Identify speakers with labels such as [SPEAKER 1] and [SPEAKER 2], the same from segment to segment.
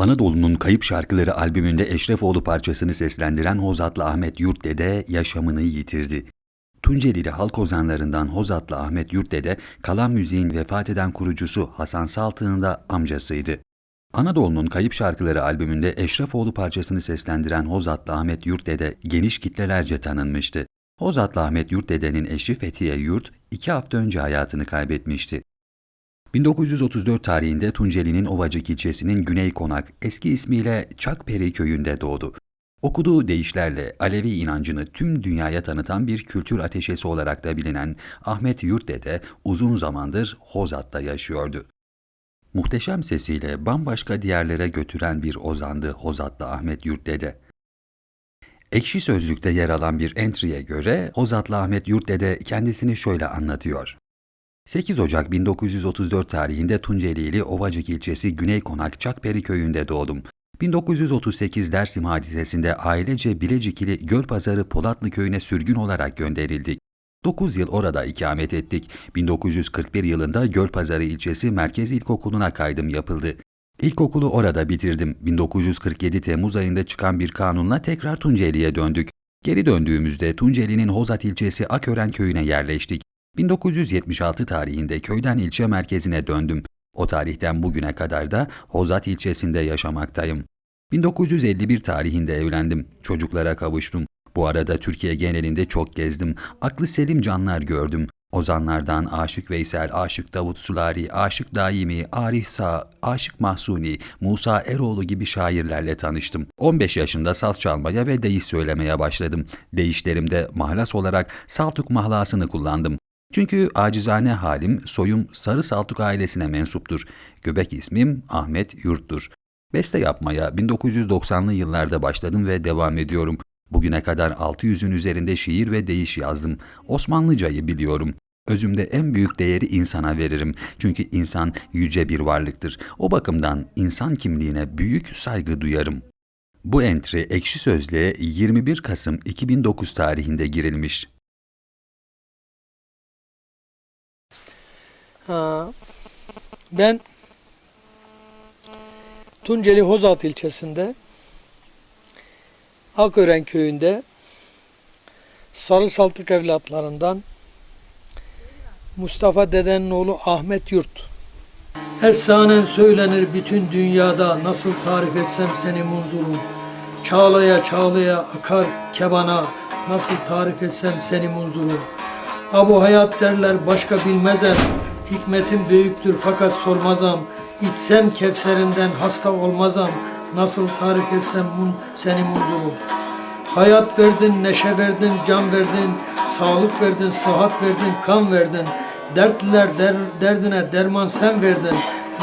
[SPEAKER 1] Anadolu'nun Kayıp Şarkıları albümünde Eşrefoğlu parçasını seslendiren Hozatlı Ahmet Yurtdede yaşamını yitirdi. Tuncelili halk ozanlarından Hozatlı Ahmet Yurtdede, kalan müziğin vefat eden kurucusu Hasan Saltık'ın da amcasıydı. Anadolu'nun Kayıp Şarkıları albümünde Eşrefoğlu parçasını seslendiren Hozatlı Ahmet Yurtdede geniş kitlelerce tanınmıştı. Hozatlı Ahmet Yurtdede'nin eşi Fethiye Yurt, iki hafta önce hayatını kaybetmişti. 1934 tarihinde Tunceli'nin Ovacık ilçesinin Güney Konak, eski ismiyle Çakperi köyünde doğdu. Okuduğu deyişlerle Alevi inancını tüm dünyaya tanıtan bir kültür ateşesi olarak da bilinen Ahmet Yurtdede uzun zamandır Hozat'ta yaşıyordu. Muhteşem sesiyle bambaşka diyarlara götüren bir ozandı Hozatlı Ahmet Yurtdede. Ekşi Sözlük'te yer alan bir entry'e göre Hozatlı Ahmet Yurtdede kendisini şöyle anlatıyor. 8 Ocak 1934 tarihinde Tuncelili Ovacık ilçesi Güney Konak Çakperi köyünde doğdum. 1938 Dersim hadisesinde ailece Bilecikili Gölpazarı Polatlı köyüne sürgün olarak gönderildik. 9 yıl orada ikamet ettik. 1941 yılında Gölpazarı ilçesi Merkez İlkokulu'na kaydım yapıldı. İlkokulu orada bitirdim. 1947 Temmuz ayında çıkan bir kanunla tekrar Tunceli'ye döndük. Geri döndüğümüzde Tunceli'nin Hozat ilçesi Akören köyüne yerleştik. 1976 tarihinde köyden ilçe merkezine döndüm. O tarihten bugüne kadar da Hozat ilçesinde yaşamaktayım. 1951 tarihinde evlendim. Çocuklara kavuştum. Bu arada Türkiye genelinde çok gezdim. Aklı selim canlar gördüm. Ozanlardan Aşık Veysel, Aşık Davut Sulari, Aşık Daimi, Arif Sağ, Aşık Mahsuni, Musa Eroğlu gibi şairlerle tanıştım. 15 yaşında saz çalmaya ve deyiş söylemeye başladım. Deyişlerimde mahlas olarak Saltuk mahlasını kullandım. Çünkü acizane halim, soyum Sarı Saltuk ailesine mensuptur. Göbek ismim Ahmet Yurt'tur. Beste yapmaya 1990'lı yıllarda başladım ve devam ediyorum. Bugüne kadar 600'ün üzerinde şiir ve deyiş yazdım. Osmanlıcayı biliyorum. Özümde en büyük değeri insana veririm. Çünkü insan yüce bir varlıktır. O bakımdan insan kimliğine büyük saygı duyarım. Bu entry ekşi sözlüğe 21 Kasım 2009 tarihinde girilmiş.
[SPEAKER 2] Ben Tunceli Hozat ilçesinde Akören köyünde Sarı Saltık evlatlarından Mustafa dedenin oğlu Ahmet Yurt. Efsanen söylenir bütün dünyada nasıl tarif etsem seni munzulum. Çağlaya çağlaya akar kebana nasıl tarif etsem seni munzulum. Abu hayat derler başka bilmezem. Hikmetin büyüktür fakat sormazam. İçsem kevserinden hasta olmazam. Nasıl tarif etsem mun, seni munzulum. Hayat verdin, neşe verdin, can verdin, sağlık verdin, sıhhat verdin, kan verdin. Dertliler der, derdine derman sen verdin.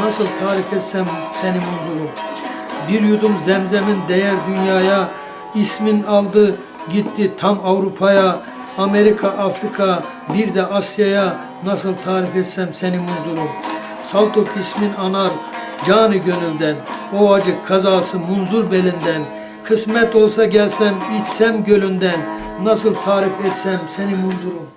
[SPEAKER 2] Nasıl tarif etsem seni munzulum. Bir yudum zemzemin değer dünyaya, ismin aldı gitti tam Avrupa'ya, Amerika, Afrika, bir de Asya'ya nasıl tarif etsem seni munzulum. Saltuk ismin anar canı gönülden, o acı kazası munzur belinden. Kısmet olsa gelsem içsem gölünden, nasıl tarif etsem seni munzurum.